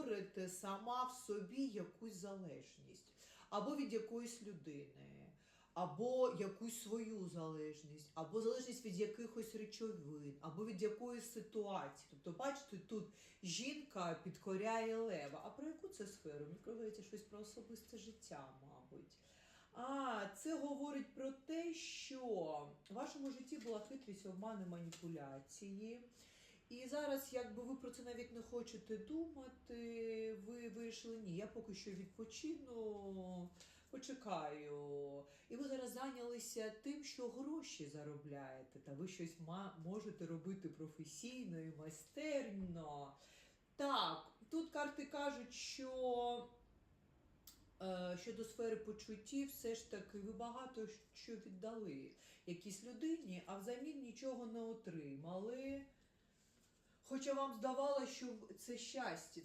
створите сама в собі якусь залежність або від якоїсь людини, або якусь свою залежність, або залежність від якихось речовин, або від якоїсь ситуації. Тобто, бачите, тут жінка підкоряє лева. А про яку це сферу? Мені кажеться щось про особисте життя, мабуть. А, це говорить про те, що в вашому житті була хитрість, обмани, маніпуляції. І зараз, якби ви про це навіть не хочете думати, ви вирішили, ні, я поки що відпочину, почекаю. І ви зараз зайнялися тим, що гроші заробляєте, та ви щось ма- можете робити професійно і майстерно. Так, тут карти кажуть, що е, щодо сфери почуттів, все ж таки ви багато що віддали якійсь людині, а взамін нічого не отримали. Хоча вам здавалося, що це щастя,